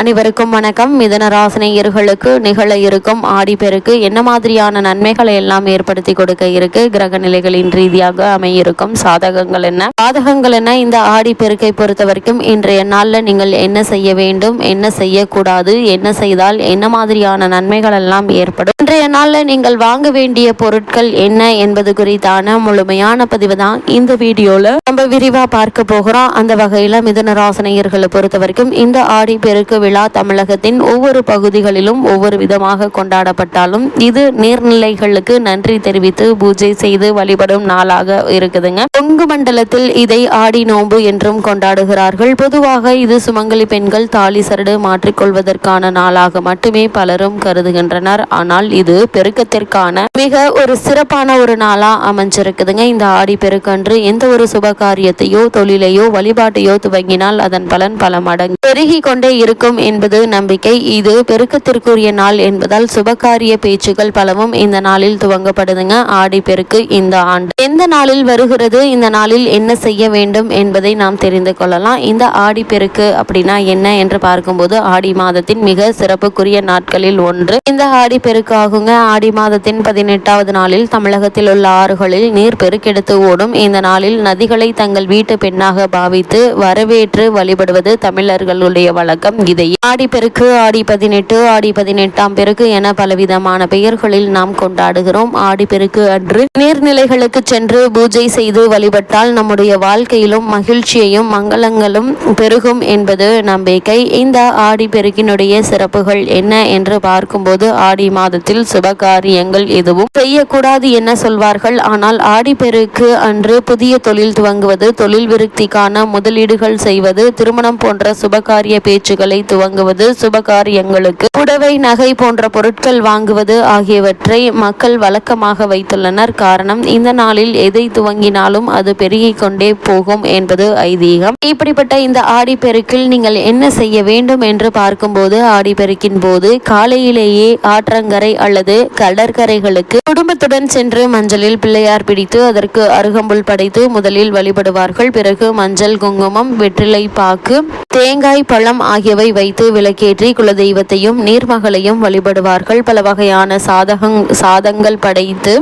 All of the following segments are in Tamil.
அனைவருக்கும் வணக்கம். மிதன ராசினியர்களுக்கு நிகழ இருக்கும் ஆடிப்பெருக்கு என்ன மாதிரியான நன்மைகளை எல்லாம் ஏற்படுத்தி கொடுக்க இருக்கு? கிரக நிலைகளின் ரீதியாக அமையிருக்கும் சாதகங்கள் என்ன? சாதகங்கள் என்ன? இந்த ஆடிப்பெருக்கை பொறுத்த வரைக்கும் இன்றைய நாளில் நீங்கள் என்ன செய்ய வேண்டும்? என்ன செய்யக்கூடாது? என்ன செய்தால் என்ன மாதிரியான நன்மைகள் எல்லாம் ஏற்படும்? இன்றைய நாளில் நீங்கள் வாங்க வேண்டிய பொருட்கள் என்ன என்பது குறித்தான முழுமையான பதிவு தான் இந்த வீடியோல நம்ம விரிவா பார்க்க போகிறோம். அந்த வகையில மிதுன ராசினியர்களை பொறுத்த வரைக்கும் இந்த ஆடி பெருக்கு விழா தமிழகத்தின் ஒவ்வொரு பகுதிகளிலும் ஒவ்வொரு விதமாக கொண்டாடப்பட்டாலும் இது நீர்நிலைகளுக்கு நன்றி தெரிவித்து பூஜை செய்து வழிபடும் நாளாக இருக்குதுங்க. கொங்கு மண்டலத்தில் இதை ஆடி நோன்பு என்றும் கொண்டாடுகிறார்கள். பொதுவாக இது சுமங்கலி பெண்கள் தாலி சரடு மாற்றிக்கொள்வதற்கான நாளாக மட்டுமே பலரும் கருதுகின்றனர். ஆனால் இது பெருக்கத்திற்கான மிக ஒரு சிறப்பான ஒரு நாளா அமைஞ்சிருக்குதுங்க. இந்த ஆடி பெருக்கன்று எந்த ஒரு சுப காரியத்தையோ தொழிலையோ வழிபாட்டையோ துவங்கினால் அதன் பலன் பல மடங்கு பெருகி கொண்டே இருக்கும் என்பது நம்பிக்கை. இது பெருக்கத்திற்குரிய நாள் என்பதால் சுபகாரிய பேச்சுகள் பலவும் இந்த நாளில் துவங்கப்படுதுங்க. ஆடி பெருக்கு இந்த ஆண்டு. எந்த நாளில் வருகிறது இந்த நாளில் என்ன செய்ய வேண்டும் என்பதை நாம் தெரிந்து கொள்ளலாம். இந்த ஆடி பெருக்கு அப்படின்னா என்ன என்று பார்க்கும்போது ஆடி மாதத்தின் மிக சிறப்புக்குரிய நாட்களில் ஒன்று. இந்த ஆடி பெருக்கு ஆகுங்க. ஆடி மாதத்தின் பதினெட்டாவது நாளில் தமிழகத்தில் உள்ள ஆறுகளில் நீர் பெருக்கெடுத்து ஓடும். இந்த நாளில் நதிகளை தங்கள் வீட்டு பெண்ணாக பாவித்து வரவேற்று வழிபடுவது தமிழர்களுடைய வழக்கம். இதை ஆடி பெருக்கு ஆடி பதினெட்டு ஆடி பதினெட்டாம் பெருக்கு என பலவிதமான பெயர்களில் நாம் கொண்டாடுகிறோம். ஆடி பெருக்கு அன்று நீர்நிலைகளுக்கு சென்று பூஜை செய்து வழிபட்டால் நம்முடைய வாழ்க்கையிலும் மகிழ்ச்சியையும் மங்களங்களும் பெருகும் என்பது நம்பிக்கை இந்த ஆடி பெருக்கினுடைய சிறப்புகள் என்ன என்று பார்க்கும்போது ஆடி மாதத்தில் சுபகாரியங்கள் எதுவும் செய்யக்கூடாது என்ன சொல்வார்கள். ஆனால் ஆடி பெருக்கு அன்று புதிய தொழில் துவங்குவது தொழில் விருத்திக்கான முதலீடுகள் செய்வது திருமணம் போன்ற சுபகாரிய பேச்சுகளை துவங்குவது சுபகாரியங்களுக்கு புடவை நகை போன்ற பொருட்கள் வாங்குவது ஆகியவற்றை மக்கள் வழக்கமாக வைத்துள்ளனர். காரணம் இந்த நாளில் எதை துவங்கினாலும் அது பெருகிக் கொண்டே போகும் என்பது ஐதீகம். இப்படிப்பட்ட இந்த ஆடிப்பெருக்கில் நீங்கள் என்ன செய்ய வேண்டும் என்று பார்க்கும்போது ஆடிப்பெருக்கின் போது காலையிலேயே ஆற்றங்கரை அல்லது கடற்கரைகளுக்கு குடும்பத்துடன் சென்று மஞ்சளில் பிள்ளையார் பிடித்து அதற்கு அருகம்புல் படைத்து முதலில் வழிபடுவார்கள். பிறகு மஞ்சள் குங்குமம் வெற்றிலை பாக்கு தேங்காய் பழம் ஆகியவை வைத்து விளக்கேற்றி குலதெய்வத்தையும் நீர்மகளையும் வழிபடுவார்கள். பல வகையான சாதகங் சாதங்கள் படைத்து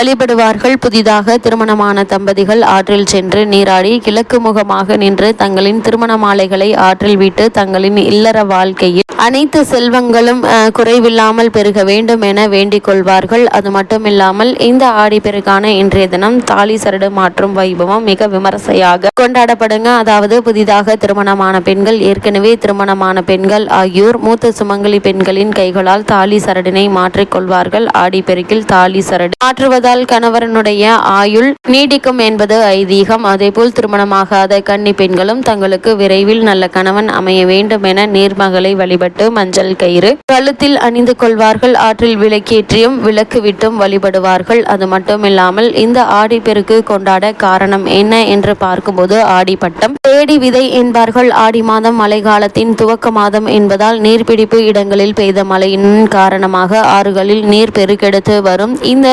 வழிபடுவார்கள் புதிதாக திருமணமான தம்பதிகள் ஆற்றில் சென்று நீராடி கிழக்கு முகமாக நின்று தங்களின் திருமண மாலைகளை ஆற்றில் விட்டு தங்களின் இல்லற வாழ்க்கையில் அனைத்து செல்வங்களும் குறைவில்லாமல் பெருக வேண்டும் என வேண்டிக் கொள்வார்கள். அது மட்டுமில்லாமல் இந்த ஆடிப்பெருக்கான இன்றைய தினம் தாலி சரடு மாற்றும் வைபவம் மிக விமர்சையாக கொண்டாடப்படுங்க. அதாவது புதிதாக திருமணமான பெண்கள் ஏற்கனவே திருமணமான பெண்கள் ஆகியோர் மூத்த சுமங்கலி பெண்களின் கைகளால் தாலி சரடினை மாற்றிக் கொள்வார்கள். ஆடிப்பெருக்கில் தாலி சரடு மாற்றுவதால் கணவரனுடைய ஆயுள் நீடிக்கும் என்பது ஐதீகம். அதேபோல் திருமணமாகாத கன்னி பெண்களும் தங்களுக்கு விரைவில் நல்ல கணவன் அமைய வேண்டும் என நீர்மகளை வழிபட்டு மஞ்சள் கயிறு கழுத்தில் அணிந்து கொள்வார்கள். ஆற்றில் விளக்கேற்றியும் விளக்கு விட்டும் வழிபடுவார்கள். அது மட்டுமில்லாமல் இந்த ஆடிப்பெருக்கு கொண்டாட காரணம் என்ன என்று பார்க்கும்போது ஆடிப்பட்டம் தேடி விதை என்பார்கள். ஆடி மாதம் மழை காலத்தின் துவக்க மாதம் என்பதால் நீர்பிடிப்பு இடங்களில் பெய்த மழையின் காரணமாக ஆறுகளில் நீர் பெருக்கெடுத்து வரும். இந்த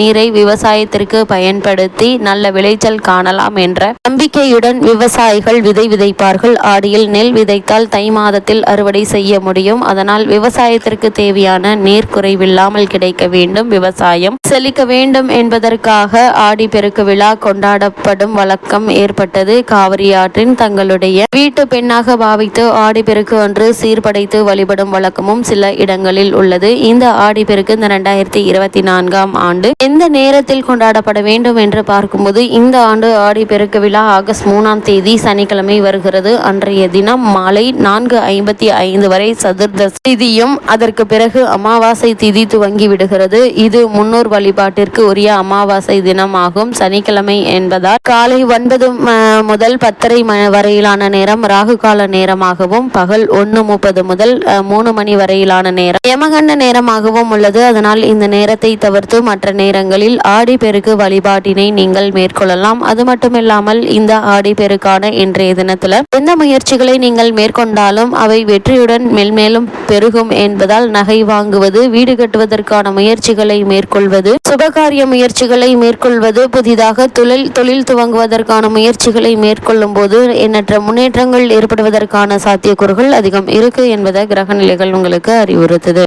நீர் நீரை விவசாயத்திற்கு பயன்படுத்தி நல்ல விளைச்சல் காணலாம் என்ற நம்பிக்கையுடன் விவசாயிகள் விதை விதைப்பார்கள். ஆடியில் நெல் விதைத்தால் தை மாதத்தில் அறுவடை செய்ய முடியும். அதனால் விவசாயத்திற்கு தேவையான நீர் குறைவில்லாமல் கிடைக்க வேண்டும். விவசாயம் செழிக்க வேண்டும் என்பதற்காக ஆடி பெருக்கு விழா கொண்டாடப்படும் வழக்கம் ஏற்பட்டது. காவிரி ஆற்றின் தங்களுடைய வீட்டு பெண்ணாக பாவித்து ஆடி பெருக்கு அன்று சீர்படைத்து வழிபடும் வழக்கமும் சில இடங்களில் உள்ளது. இந்த ஆடி பெருக்கு இந்த ரெண்டாயிரத்தி இருபத்தி நான்காம் ஆண்டு எந்த நேரத்தில் கொண்டாடப்பட வேண்டும் என்று பார்க்கும்போது இந்த ஆண்டு ஆடி பெருக்கு விழா ஆகஸ்ட் மூணாம் தேதி சனிக்கிழமை வருகிறது. அன்றைய தினம் மாலை நான்கு ஐம்பத்தி ஐந்து வரை சதுர்தசி திதியும் அதற்கு பிறகு அமாவாசை திதி துவங்கி விடுகிறது. இது முன்னோர் வழிபாட்டிற்கு உரிய அமாவாசை தினமாகும். சனிக்கிழமை என்பதால் காலை ஒன்பது முதல் பத்தரை வரையிலான நேரம் ராகு கால நேரமாகவும் பகல் ஒன்று முப்பது முதல் மூணு மணி வரையிலான நேரம் யமகண்ட நேரமாகவும் உள்ளது. அதனால் இந்த நேரத்தை தவிர்த்து மற்ற நேரங்கள் ஆடி பெருக்கு வழிபாட்டினை நீங்கள் மேற்கொள்ளலாம். அது மட்டுமில்லாமல் இந்த ஆடி பெருக்கான இன்றைய தினத்துல எந்த முயற்சிகளை நீங்கள் மேற்கொண்டாலும் அவை வெற்றியுடன் மெல்மேலும் பெருகும் என்பதால் நகை வாங்குவது வீடு கட்டுவதற்கான முயற்சிகளை மேற்கொள்வது சுபகாரிய முயற்சிகளை மேற்கொள்வது புதிதாக தொழில் தொழில் துவங்குவதற்கான முயற்சிகளை மேற்கொள்ளும் போது எண்ணற்ற முன்னேற்றங்கள் ஏற்படுவதற்கான சாத்தியக்கூறுகள் அதிகம் இருக்கு என்பதை கிரக நிலைகள் உங்களுக்கு அறிவுறுத்துது.